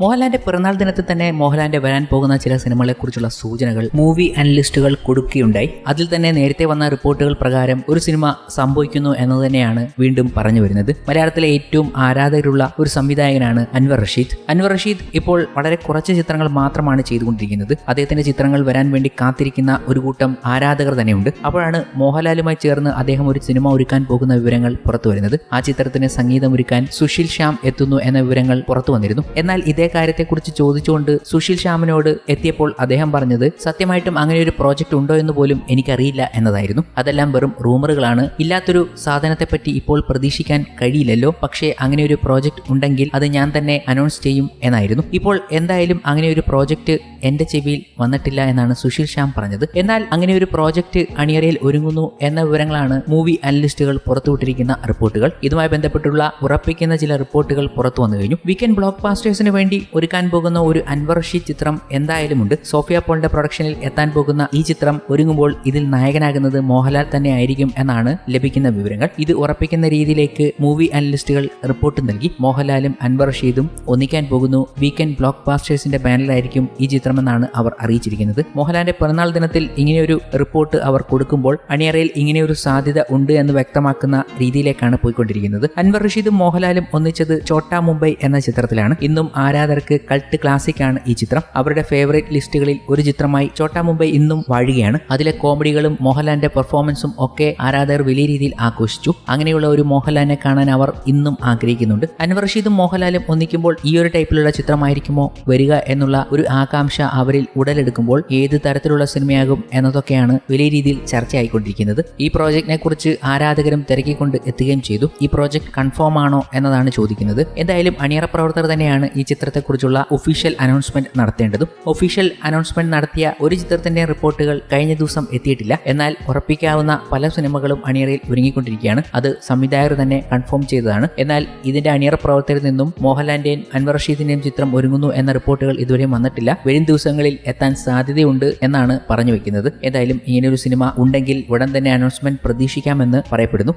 മോഹൻലാലിന്റെ പിറന്നാൾ ദിനത്തിൽ തന്നെ മോഹൻലാലിന്റെ വരാൻ പോകുന്ന ചില സിനിമകളെക്കുറിച്ചുള്ള സൂചനകൾ മൂവി അനലിസ്റ്റുകൾ കൊടുക്കുകയുണ്ടായി. അതിൽ തന്നെ നേരത്തെ വന്ന റിപ്പോർട്ടുകൾ പ്രകാരം ഒരു സിനിമ സംഭവിക്കുന്നു എന്ന് തന്നെയാണ് വീണ്ടും പറഞ്ഞു വരുന്നത്. മലയാളത്തിലെ ഏറ്റവും ആരാധകരുള്ള ഒരു സംവിധായകനാണ് അൻവർ റഷീദ്. അൻവർ റഷീദ് ഇപ്പോൾ വളരെ കുറച്ച് ചിത്രങ്ങൾ മാത്രമാണ് ചെയ്തുകൊണ്ടിരിക്കുന്നത്. അദ്ദേഹത്തിന്റെ ചിത്രങ്ങൾ വരാൻ വേണ്ടി കാത്തിരിക്കുന്ന ഒരു കൂട്ടം ആരാധകർ തന്നെയുണ്ട്. അപ്പോഴാണ് മോഹൻലാലുമായി ചേർന്ന് അദ്ദേഹം ഒരു സിനിമ ഒരുക്കാൻ പോകുന്ന വിവരങ്ങൾ പുറത്തു വരുന്നത്. ആ ചിത്രത്തിന് സംഗീതം ഒരുക്കാൻ സുശീൽ ശ്യാം എത്തുന്നു എന്ന വിവരങ്ങൾ പുറത്തു വന്നിരുന്നു. എന്നാൽ ഇതേ കാര്യത്തെക്കുറിച്ച് ചോദിച്ചുകൊണ്ട് സുശീൽ ശ്യാമിനോട് എത്തിയപ്പോൾ അദ്ദേഹം പറഞ്ഞത് സത്യമായിട്ടും അങ്ങനെ ഒരു പ്രോജക്റ്റ് ഉണ്ടോ എന്ന് പോലും എനിക്കറിയില്ല എന്നതായിരുന്നു. അതെല്ലാം വെറും റൂമറുകളാണ്. ഇല്ലാത്തൊരു സാധനത്തെപ്പറ്റി ഇപ്പോൾ പ്രതീക്ഷിക്കാൻ കഴിയില്ലല്ലോ. പക്ഷേ അങ്ങനെ ഒരു പ്രോജക്റ്റ് ഉണ്ടെങ്കിൽ അത് ഞാൻ തന്നെ അനൗൺസ് ചെയ്യും എന്നായിരുന്നു. ഇപ്പോൾ എന്തായാലും അങ്ങനെ ഒരു പ്രോജക്റ്റ് എന്റെ ചെവിയിൽ വന്നിട്ടില്ല എന്നാണ് സുശീൽ ശ്യാം പറഞ്ഞത്. എന്നാൽ അങ്ങനെ ഒരു പ്രോജക്റ്റ് അണിയറയിൽ ഒരുങ്ങുന്നു എന്ന വിവരങ്ങളാണ് മൂവി അനലിസ്റ്റുകൾ പുറത്തുവിട്ടിരിക്കുന്ന റിപ്പോർട്ടുകൾ. ഇതുമായി ബന്ധപ്പെട്ടുള്ള ഉറപ്പിക്കുന്ന ചില റിപ്പോർട്ടുകൾ പുറത്തു വന്നു കഴിഞ്ഞു. വീക്കെൻഡ് ബ്ലോക്ക് ബാസ്റ്റേഴ്സിന് വേണ്ടി ഒരുക്കാൻ പോകുന്ന ഒരു അൻവർ റഷീദ് ചിത്രം എന്തായാലും ഉണ്ട് സോഫിയ പോളിന്റെ പ്രൊഡക്ഷനിൽ എത്താൻ പോകുന്ന ഈ ചിത്രം ഒരുങ്ങുമ്പോൾ ഇതിൽ നായകനാകുന്നത് മോഹൻലാൽ തന്നെ ആയിരിക്കും എന്നാണ് ലഭിക്കുന്ന വിവരങ്ങൾ. ഇത് ഉറപ്പിക്കുന്ന രീതിയിലേക്ക് മൂവി അനലിസ്റ്റുകൾ റിപ്പോർട്ട് നൽകി. മോഹൻലാലും അൻവർ റഷീദും ഒന്നിക്കാൻ പോകുന്നു. വീക്കെൻഡ് ബ്ലോക്ക് ബാസ്റ്റേഴ്സിന്റെ ബാനറിലായിരിക്കും ഈ ചിത്രമെന്നാണ് അവർ അറിയിച്ചിരിക്കുന്നത്. മോഹൻലാലിന്റെ പിറന്നാൾ ദിനത്തിൽ ഇങ്ങനെയൊരു റിപ്പോർട്ട് അവർ കൊടുക്കുമ്പോൾ അണിയറയിൽ ഇങ്ങനെയൊരു സാധ്യത ഉണ്ട് എന്ന് വ്യക്തമാക്കുന്ന രീതിയിലേക്കാണ് പോയിക്കൊണ്ടിരിക്കുന്നത്. അൻവർ റഷീദും മോഹൻലാലും ഒന്നിച്ചത് ചോട്ടാ മുംബൈ എന്ന ചിത്രത്തിലാണ്. ഇന്നും ആരാധകർക്ക് കൾട്ട് ക്ലാസിക് ആണ് ഈ ചിത്രം. അവരുടെ ഫേവറേറ്റ് ലിസ്റ്റുകളിൽ ഒരു ചിത്രമായി ചോട്ടാ മുംബൈ ഇന്നും വാഴുകയാണ്. അതിലെ കോമഡികളും മോഹൻലാലിന്റെ പെർഫോമൻസും ഒക്കെ ആരാധകർ വലിയ രീതിയിൽ ആഘോഷിച്ചു. അങ്ങനെയുള്ള ഒരു മോഹൻലാലിനെ കാണാൻ അവർ ഇന്നും ആഗ്രഹിക്കുന്നുണ്ട്. അൻവർ റഷീദും മോഹൻലാലും ഒന്നിക്കുമ്പോൾ ഈ ഒരു ടൈപ്പിലുള്ള ചിത്രമായിരിക്കുമോ വരിക എന്നുള്ള ഒരു ആകാംക്ഷ അവരിൽ ഉടലെടുക്കുമ്പോൾ ഏത് തരത്തിലുള്ള സിനിമയാകും എന്നതൊക്കെയാണ് വലിയ രീതിയിൽ ചർച്ചയായിക്കൊണ്ടിരിക്കുന്നത്. ഈ പ്രോജക്റ്റിനെ കുറിച്ച് ആരാധകരും തിരക്കിക്കൊണ്ട് എത്തുകയും ചെയ്തു. ഈ പ്രോജക്റ്റ് കൺഫേം ആണോ എന്നതാണ് ചോദിക്കുന്നത്. എന്തായാലും അണിയറ പ്രവർത്തകർ തന്നെയാണ് ഈ ചിത്രത്തെക്കുറിച്ചുള്ള ഒഫീഷ്യൽ അനൗൺസ്മെന്റ് നടത്തേണ്ടതും ഒഫീഷ്യൽ അനൗൺസ്മെന്റ് നടത്തിയ ഒരു ചിത്രത്തിന്റെ റിപ്പോർട്ടുകൾ കഴിഞ്ഞ ദിവസം എത്തിയിട്ടില്ല. എന്നാൽ ഉറപ്പിക്കാവുന്ന പല സിനിമകളും അണിയറയിൽ ഒരുങ്ങിക്കൊണ്ടിരിക്കുകയാണ്. അത് സംവിധായകർ തന്നെ കൺഫേം ചെയ്തതാണ്. എന്നാൽ ഇതിന്റെ അണിയറ പ്രവർത്തകരിൽ നിന്നും മോഹൻലാലിന്റെയും അൻവർ റഷീദിന്റെയും ചിത്രം ഒരുങ്ങുന്നു എന്ന റിപ്പോർട്ടുകൾ ഇതുവരെയും വന്നിട്ടില്ല. വരും ദിവസങ്ങളിൽ എത്താൻ സാധ്യതയുണ്ട് എന്നാണ് പറഞ്ഞു വെക്കുന്നത്. എന്തായാലും ഇങ്ങനെയൊരു സിനിമ ഉണ്ടെങ്കിൽ ഉടൻ തന്നെ അനൗൺസ്മെന്റ് പ്രതീക്ഷിക്കാമെന്ന് പറയപ്പെടുന്നു.